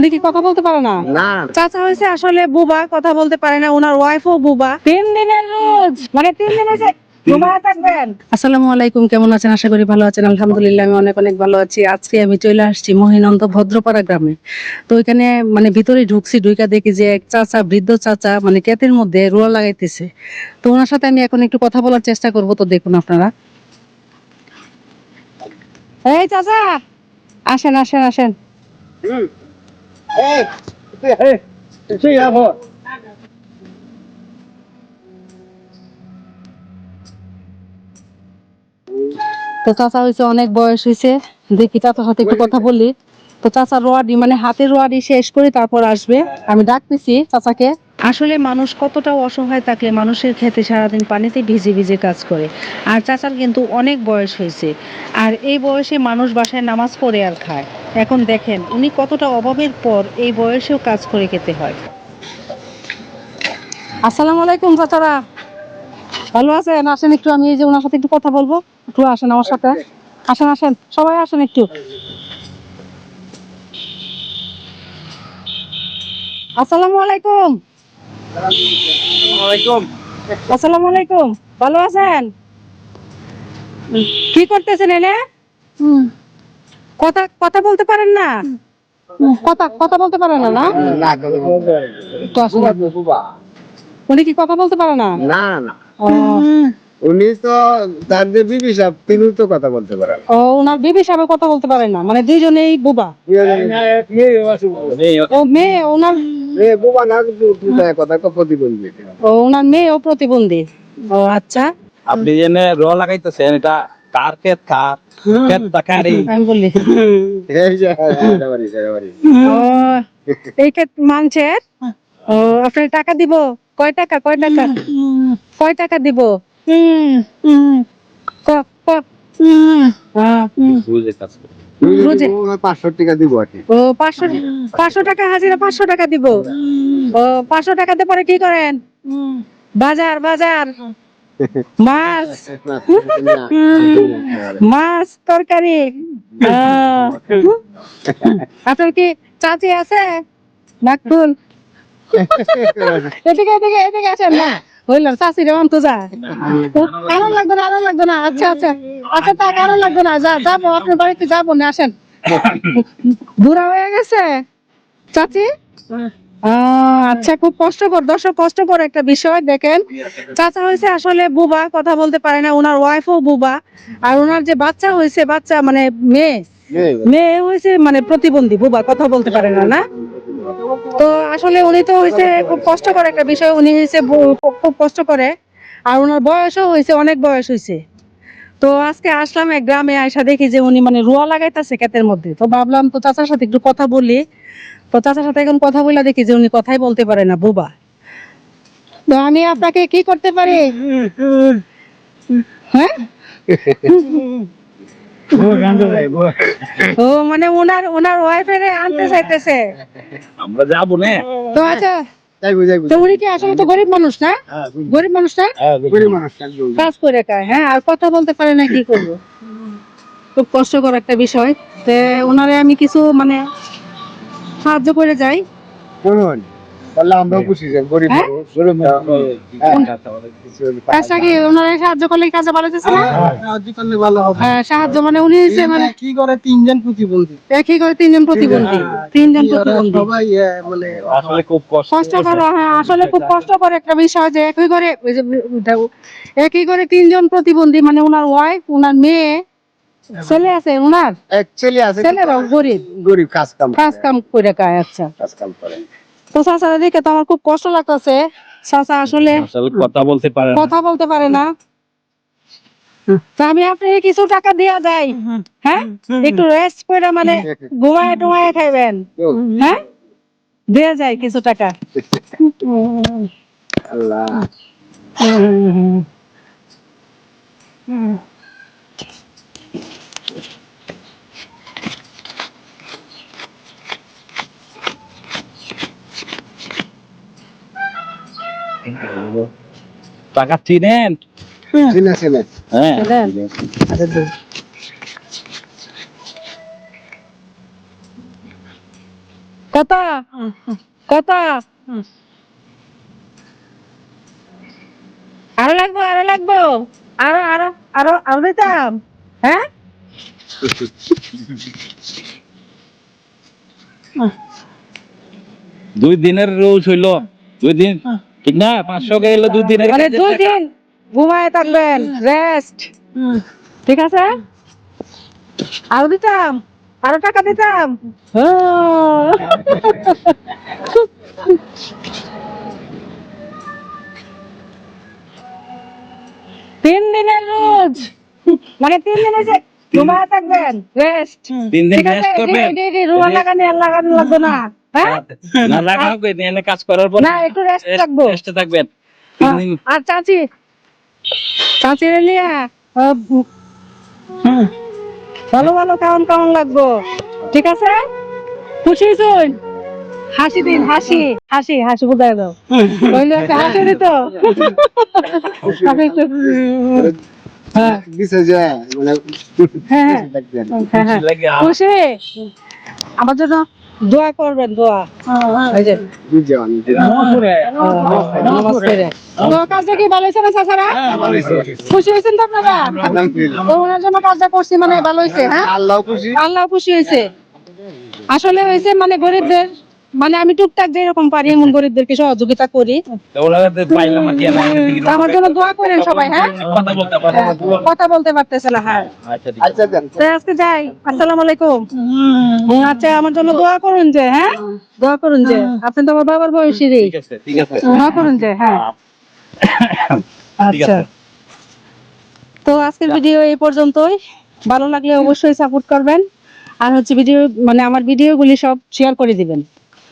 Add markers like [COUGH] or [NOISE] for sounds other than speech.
উনি কি কথা বলতে পারে না? না। চাচা হয়েছে আসলে বুবা কথা বলতে পারে না ওনার ওয়াইফও বুবা। তিন দিনের রোজ মানে তিন দিন। হয়েছে আসসালামু আলাইকুম কেমন আছেন? আশা করি ভালো আছেন। আলহামদুলিল্লাহ আমি অনেক অনেক ভালো আছি। আজকে আমি চলে আসছি মহিনন্দ ভদ্রপাড়া গ্রামে। তো ওইখানে মানে ভিতরে ঢুকছি ঢুকা দেখি যে এক চাচা বৃদ্ধ চাচা মানে ক্ষেতের মধ্যে রোয়া লাগাইতেছে। তো ওনার সাথে আমি এখন একটু কথা বলার চেষ্টা করব তো দেখুন আপনারা। এই চাচা! আসেন আসেন আসেন। এই এই তুই আবো তো চাচা হয়েছে অনেক বয়স হয়েছে দেখি চাচার সাথে একটু কথা বলি। তো চাচা রোয়াডি মানে হাতের রোয়াডি শেষ করে তারপর আসবে। আমি ডাকতেছি চাচাকে। আসলে মানুষ কতটা অসহায় থাকলে মানুষের খেতে সারাদিন পানিতে ভিজে ভিজে কাজ করে। আর চাচার কিন্তু অনেক বয়স হয়েছে। আর এই বয়সে মানুষ বাসায় নামাজ পড়ে আর খায়। এখন দেখেন, উনি কতটা অভাবের পর এই বয়সেও কাজ করে খেতে হয়। আসসালামু আলাইকুম চাচারা। ভালো আছেন? আসেন একটু, আমি এই যে ওনার সাথে একটু কথা বলব। একটু আসেন আমার সাথে। আসেন আসেন। সবাই আসেন একটু। আসসালামু আলাইকুম। আসসালামু আলাইকুম। ভালো আছেন? কি করতেছেন এনে? কথা কথা বলতে পারেন না? কথা কথা বলতে পারেন না না? উনি কি কথা বলতে পারে না? না না। ও, উনি তো তার যে বিবি সাহেব তিনি তো কথা বলতে পারেন ও ওনার বিবি সাহেব কথা বলতে পারেন না। মানে দুইজনেই বুবা। ও মেয়ে ওনার এ বাবা না কথা প্রতিবন্ধী। ও ওনার মেয়েও প্রতিবন্ধী। ও আচ্ছা। আপনি জেনে র লাগাইতেছেন এটা কার ক্ষেত কার? ক্ষেতটা কারি আমি বললি এই যে এটা বাড়ি, এটা বাড়ি। ও এই ক্ষেত মানুষের ও আপনার টাকা দিব? কয় টাকা কয় টাকা? কয় টাকা দিব? ক- ক- হ্যাঁ। বুঝে পাঁচশো টাকা দিব ও পাঁচশো পাঁচশো টাকা হাজিরা পাঁচশো টাকা দিব? ও পাঁচশো টাকাতে পরে কি করেন? বাজার বাজার। মাছ। মাছ তরকারি। আপনার কি চাচি আছে? নাকফুল? [LAUGHS] এদিকে এদিকে এদিকে আসেন না? হইলাম চাষি রে অন্ত যা। আরও লাগবে না আরও লাগবে না। আচ্ছা আচ্ছা। আচ্ছা তা আরও লাগবে না যা যাব আপনার বাড়িতে যাব না আসেন। বুড়া হয়ে গেছে। চাচি? আহ, আচ্ছা খুব কষ্টকর দর্শক কষ্টকর একটা বিষয় দেখেন। চাচা হয়েছে আসলে বুবা কথা বলতে পারে না ওনার ওয়াইফও বুবা। আর ওনার যে বাচ্চা হয়েছে বাচ্চা মানে মেয়ে। মেয়ে হয়েছে মানে প্রতিবন্ধী বুবা কথা বলতে পারে না না? তো আসলে উনি তো হয়েছে খুব কষ্টকর একটা বিষয়। উনি হয়েছে খুব কষ্ট করে। আর ওনার বয়সও হয়েছে অনেক বয়স হয়েছে তো আজকে আসলাম এক গ্রামে আয়সা দেখি যে উনি মানে রোয়া লাগাইতেছে ক্ষেতের মধ্যে। তো ভাবলাম তো চাচার সাথে একটু কথা বলি। তো চাচার সাথে এখন কথা বলে দেখি যে উনি কথাই বলতে পারে না বোবা। তো আমি আপনাকে কি করতে পারি? [LAUGHS] হ্যাঁ? ও মানে ওনার ওনার ওয়াইফের আনতে চাইতেছে। আমরা যাব না। তো আচ্ছা যাইবো, যাইবো। তো উনি কি আসলে তো গরিব মানুষ না? গরিব। মানুষ না? গরিব। কাজ করে খায় হ্যাঁ আর কথা বলতে পারে না কি করব? খুব কষ্টকর একটা বিষয়। তে ওনারে আমি কিছু মানে সাহায্য করে যাই। তাহলে আমরাও খুশি যে গরিব হ্যাঁ? হ্যাঁ। কাজটা কি ওনারে সাহায্য করলে কাজে ভালো যাচ্ছে না? সাহায্য করলে ভালো হবে। হ্যাঁ, সাহায্য মানে উনি মানে কি করে তিনজন প্রতিবন্ধী। একই করে তিনজন প্রতিবন্ধী তিনজন প্রতিবন্ধী। সবাই মানে আসলে খুব কষ্ট কষ্টকর হ্যাঁ আসলে খুব কষ্টকর একটা বিষয় যে একই করে একই করে তিনজন প্রতিবন্ধী মানে ওনার ওয়াইফ ওনার মেয়ে ছেলে আছে ওনার? অ্যাকচুয়ালি আছে ছেলেরাও গরিব। গরিব কাজ কাম কাজ কাম করে খায় আচ্ছা। কাজ কাম করে। তো চাচা দেখে তো আমার খুব কষ্ট লাগতেছে। চাচা আসলে আসলে কথা বলতে পারে কথা বলতে পারে না। আমি আপনাকে কিছু টাকা দেয়া যাই হ্যাঁ? একটু রেস্ট করে মানে ঘুমায় টুমায় খাইবেন। হ্যাঁ? দেয়া যায় কিছু টাকা। আল্লাহ। টাকা চিনেন? চিনে চিনে। হ্যাঁ। কত? কত? আরও লাগবো আরও লাগবো। আরও আরও আরও আরও দিতাম। হ্যাঁ? দুই দিনের রোজ হইল। দুই দিন? ঠিক না? পাঁচশো গেলে দুই দিনের মানে দুই দিন ঘুমায় থাকবেন রেস্ট ঠিক আছে? আরও দিতাম আরও টাকা দিতাম। তিন দিনের রোজ। মানে তিন দিনে যে ঘুমায় থাকবেন রেস্ট তিন দিন ঠিক আছে? রেস্ট করবেন? রুয়া লাগানি আর লাগানো লাগবে না। না লাগাও কই এনে কাজ করার পর না একটু রেস্ট লাগবো রেস্টে থাকবেন। তিন হ্যাঁ, আর চাচি চাচি লিয়া ভালো ভালো কেমন কেমন লাগবো? ঠিক আছে? খুশি শুন হাসি দিন হাসি হাসি হাসি বুঝাই দাও। কইলে একটা হাসি দিত। হ্যাঁ। হ্যাঁ হ্যাঁ, হ্যাঁ। আমার জন্য দোয়া করবেন দোয়া। এই যে বুঝছে অনেক নমস্তে রে তো কাজটা কি ভালো হয়েছে না চাচারা? খুশি হয়েছেন তো আপনারা? ওনার জন্য কাজটা করছি মানে ভালো হয়েছে হ্যাঁ? আল্লাহ খুশি। আল্লাহ খুশি হয়েছে। আসলে হয়েছে মানে গরিবদের মানে আমি টুকটাক যেরকম পারি এমন [LAUGHS] গরিবদেরকে সহযোগিতা করি। আমার জন্য দোয়া করেন সবাই হ্যাঁ? কথা বলতে পারতেছে না হ্যাঁ। আচ্ছা ঠিক আচ্ছা আজকে যাই আসসালামু আলাইকুম। আচ্ছা আমার জন্য দোয়া করুন যে হ্যাঁ? দোয়া করুন যে আপনি তো আমার বাবার বয়সীরই। আছে ঠিক আছে। দোয়া করুন যে হ্যাঁ। আচ্ছা। তো আজকের ভিডিও এই পর্যন্তই। ভালো লাগলে অবশ্যই সাপোর্ট করবেন। আর হচ্ছে ভিডিও মানে আমার ভিডিওগুলি সব শেয়ার করে দিবেন।